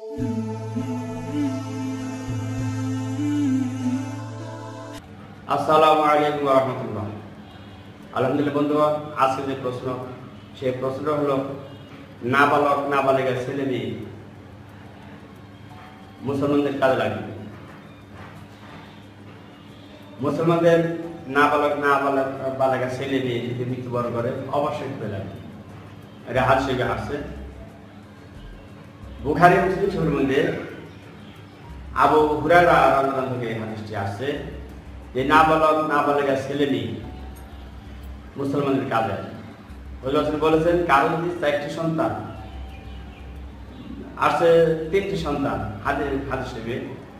আলহামদুলিল্লাহ আজকে যে প্রশ্ন, সেই প্রশ্নটা হলো, নাবালক নাবালিকা ছেলে মেয়ে মুসলমানদের কাজে লাগবে? মুসলমানদের নাবালক নাবালক বালিকা ছেলে মেয়ে যদি মৃত্যুবরণ করে, অবশ্যই করে লাগবে। এটা হাত বুখারি মুসলিম শরীর মধ্যে আবু হুরারা থেকে হাদিসটি আসছে যে নাবালক নাবালিকা ছেলে মেয়ে মুসলমানদের কাজে হজরত বলেছেন কারও যদি চারটি সন্তান আসছে তিনটি সন্তান হাতে হাতে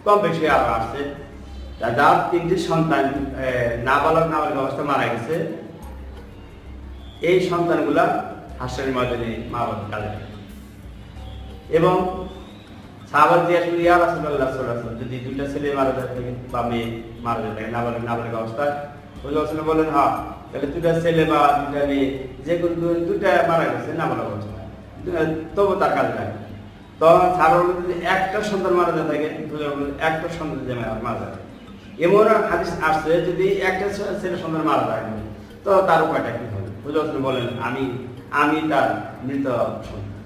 কম বেশি আরও আসছে যার তিনটি সন্তান এ, নাবালক নাবালক অবস্থা মারা গেছে এই সন্তানগুলা হাসের ময়দানে মা বাবার কাজে। এবং সাহাবার জিজ্ঞাসা করি ইয়া রাসূলুল্লাহ সাল্লাল্লাহু আলাইহি যদি দুইটা ছেলে মারা যায় থাকে বা মেয়ে মারা যায় থাকে নাবালক নাবালক অবস্থায় রাসূল বলেন হ্যাঁ তাহলে দুটা ছেলে বা দুটা মেয়ে, যে কোনো দুটা মারা গেছে, নাবালক অবস্থায় তবু তার কাজে লাগে। তখন বলেন যদি একটা সন্তান মারা যায় থাকে একটা সন্তান যে মারা যায়। এমন হাদিস আসছে, যদি একটা ছেলে সন্তান মারা যায়, তো তার উপায়টা কি হবে? রাসূল বলেন আমি আমি তার মৃত সন্তান।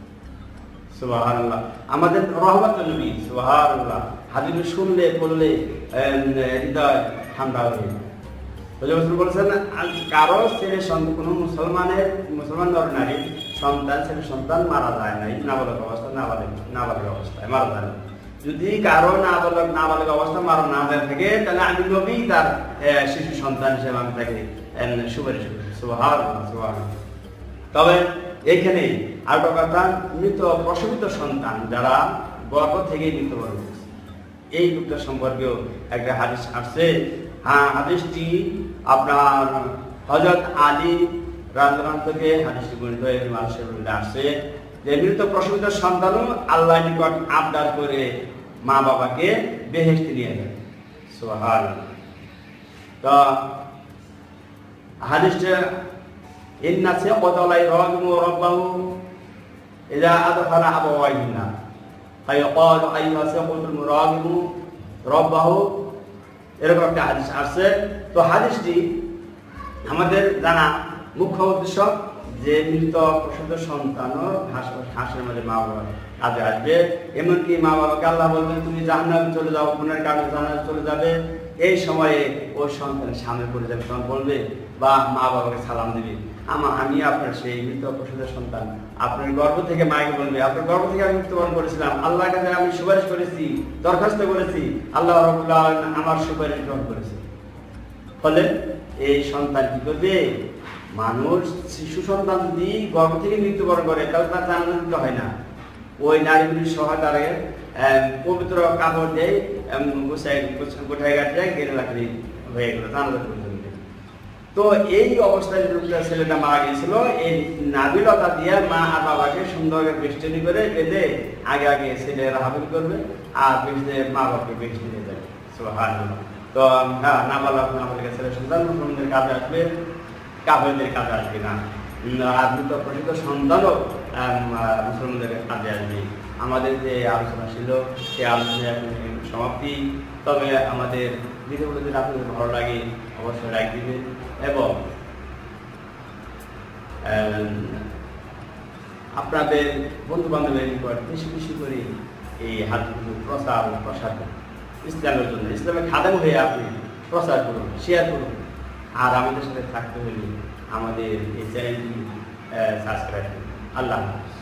সুবহানাল্লাহ আমাদের রহমত নবী, সুবহানাল্লাহ হাদিস শুনলে, পড়লে হৃদয় ঠান্ডা হয়ে যায়। কারও ছেলে কোনো মুসলমানের, মুসলমান নর নারী সন্তান, ছেলে সন্তান মারা যায় নাই, নাবালক অবস্থা, নাবালক নাবালক অবস্থায় মারা যায় না। যদি কারও নাবালক নাবালক অবস্থা মারা না যায় থাকে, তাহলে আমি নবী তার শিশু সন্তান হিসেবে আমি তাকে সুপারিশ করি সুবহানাল্লাহ তবে এইখানে আর কথা মৃত প্রসবিত সন্তান যারা গর্ভ থেকে মৃত্যুবরণ করেছে। এই লোকটা সম্পর্কেও একটা হাদিস আসছে। হ্যাঁ হাদিসটি আপনার হজরত আলী রাজধান থেকে হাদিসটি হয়ে মানুষের মধ্যে আসছে যে মৃত প্রসবিত সন্তানও আল্লাহ নিকট আবদার করে মা বাবাকে বেহেস্তে নিয়ে যায়। সোহাল তো হাদিসটা এরকম একটা হাদিস তো হাদিসটি আমাদের জানা মুখ্য উদ্দেশ্য যে মৃত প্রসূত সন্তানও ঘাস মাঝে মা বাবা কাজে আসবে। এমনকি মা বাবাকে আল্লাহ বলবেন, তুমি জাহান্নামে চলে যাও বোনের কাজে জানা চলে যাবে। এই সময়ে ওই সন্তানের সামনে পড়ে যাবে বলবে বা মা বাবাকে সালাম দিবে। আমা, আমি আপনার সেই মৃত প্রসূত সন্তান। আপনার গর্ভ থেকে মাকে বলবে, আপনার গর্ভ থেকে আমি মৃত্যুবরণ করেছিলাম। আল্লাহর কাছে আমি সুপারিশ করেছি, দরখাস্ত করেছি। আল্লাহ আমার সুপারিশ গ্রহণ করেছে। ফলে এই সন্তান কি করবে? মানুষ শিশু সন্তান যদি গর্ভ থেকে মৃত্যুবরণ করে, তাহলে তার জানাজা দিতে হয় না। ওই নারীগুলির সহায়তারে পবিত্র কাপড় দিয়ে গোঠায় গাছে গেড়ে লাকড়ি হয়ে গেল জানাজা পর্যন্ত তো এই অবস্থায় লোকটা ছেলেটা মারা গিয়েছিল, এই নাবিলতা দিয়ে মা আর বাবাকে সুন্দর বেষ্টনী করে বেঁধে আগে আগে ছেলে রাহাবিল করবে আর বেঁচে মা বাবাকে বেষ্টনী নিয়ে যাবে তো হ্যাঁ নাবালক নাবালিকা ছেলে সন্তান, মুসলমানদের কাজে আসবে, কাফেরদের কাজে আসবে না। আর মৃত প্রসিদ্ধ সন্তানও মুসলমানদের কাজে আসবে। আমাদের যে আলোচনা ছিল সেই আলোচনা সমাপ্তি। তবে আমাদের ভিডিওগুলো যদি আপনাদের ভালো লাগে, অবশ্যই লাইক দিবেন এবং আপনাদের বন্ধু বান্ধবের নিকট বেশি বেশি করে এই হাতগুলো প্রচার প্রসার করুন। ইসলামের জন্য, ইসলামের খাদেম হয়ে আপনি প্রচার করুন শেয়ার করুন। আর আমাদের সাথে থাকতে হলে আমাদের এই চ্যানেলটি সাবস্ক্রাইব করুন। আল্লাহ হাফেজ।